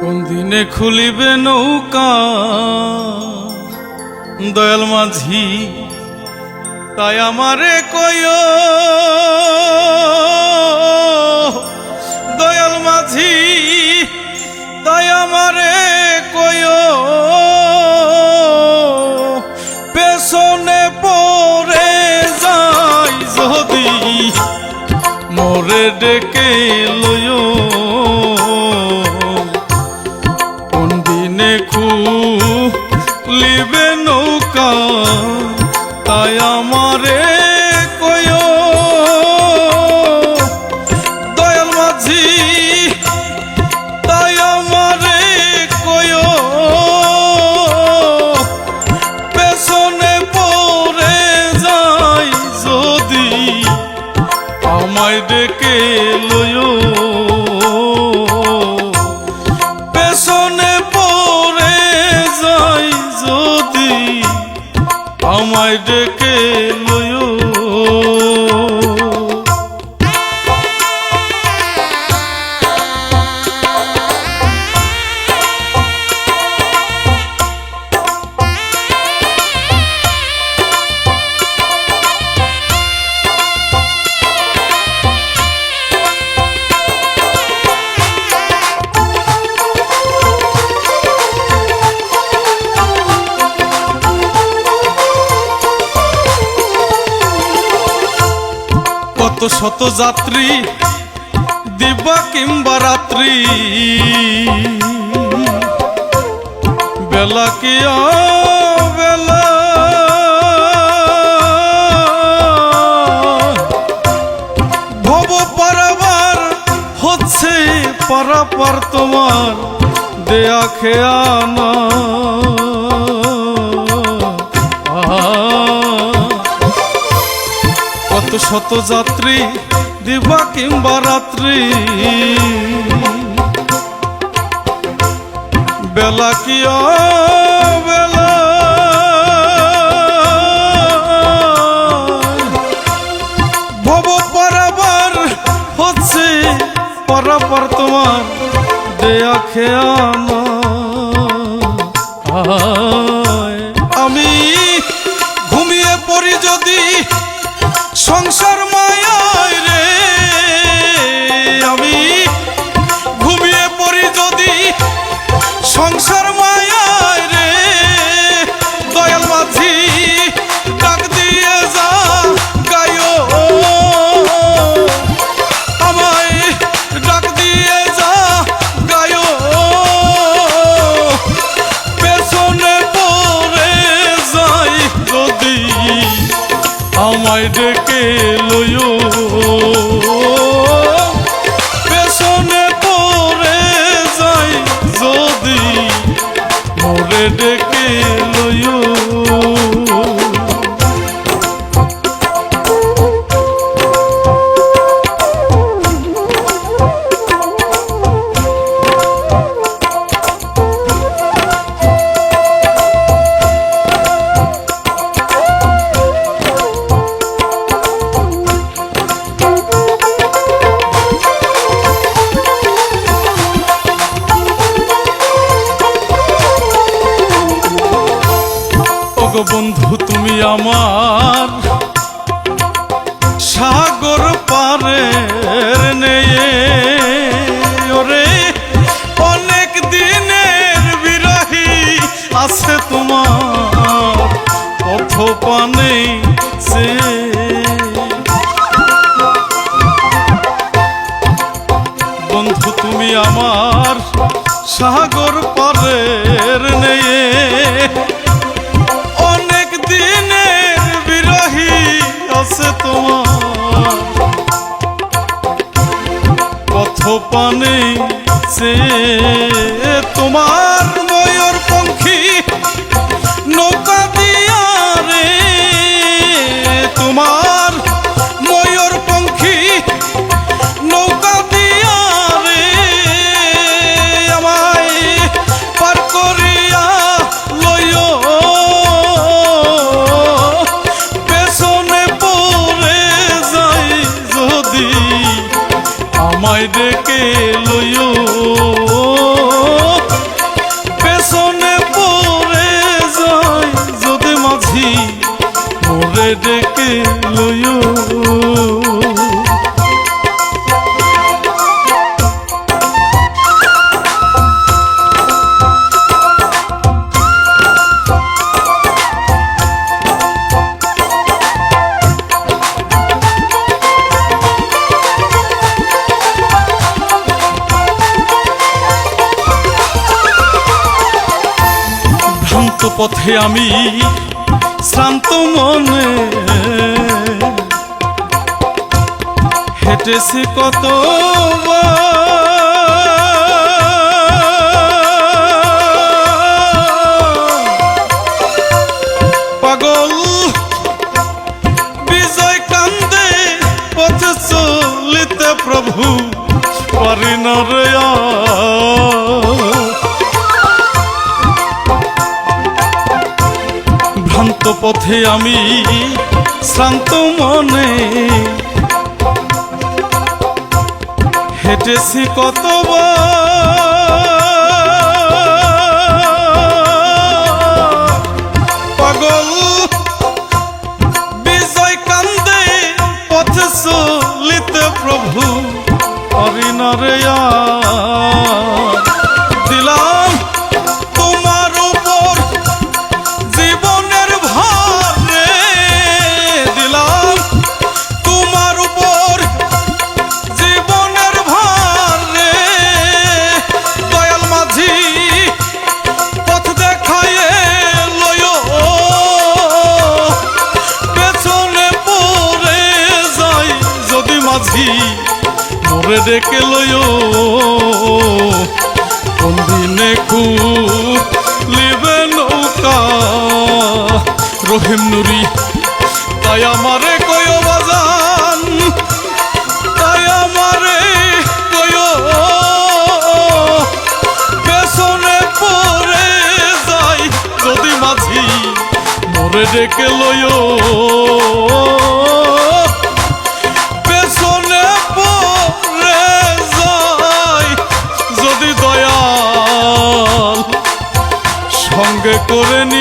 কোন দিনে খুলিবে নৌকা? দয়াল মাঝি, তাই আমারে কয় দয়াল মাঝি, তাই আমারে কয় পেছনে পড়ে যাই যদি, মোরে ডেকে লয় আমায় ডেকে লয় কত শত যাত্রী, দিবা কিংবা রাত্রি। বেলা কি বেলা? পারাবার হচ্ছে পারাপার তোমার দেয়া খেয়ানা। কত শত যাত্রী দিবা কিংবা রাত্রি। বেলা কি বেলা? হচ্ছে পারাপার তোমার দেয়া খেয়ানা আমায় নেয়ে ওরে অনেক আছে তোমার পথ পানে সে। বন্ধু তুমি আমার সাগর পানে সে তোমার আমায় ডেকে লইও। পেছনে পড়ে যায় যদি মাঝি মোরে ডেকে লইও। পথে আমি শ্রান্ত মনে হেঁটেছি কত পাগল, বিজয় কান্দে পথে চলিতে প্রভু পারি না রে পথে আমি শ্রান্ত মনে হেঁটেছি কত পাগল বিজয় কান্দে পথে চলিতে প্রভু অরিনরে দিলাম মোরে ডেকে লয় কোন দিনে লিবে নৌকা? রহিম নুরি, তাই আমারে কয় বাজান, তাই আমারে কয়। পেছনে পড়ে যাই যদি মাঝি, মোরে ডেকে লয় করে নি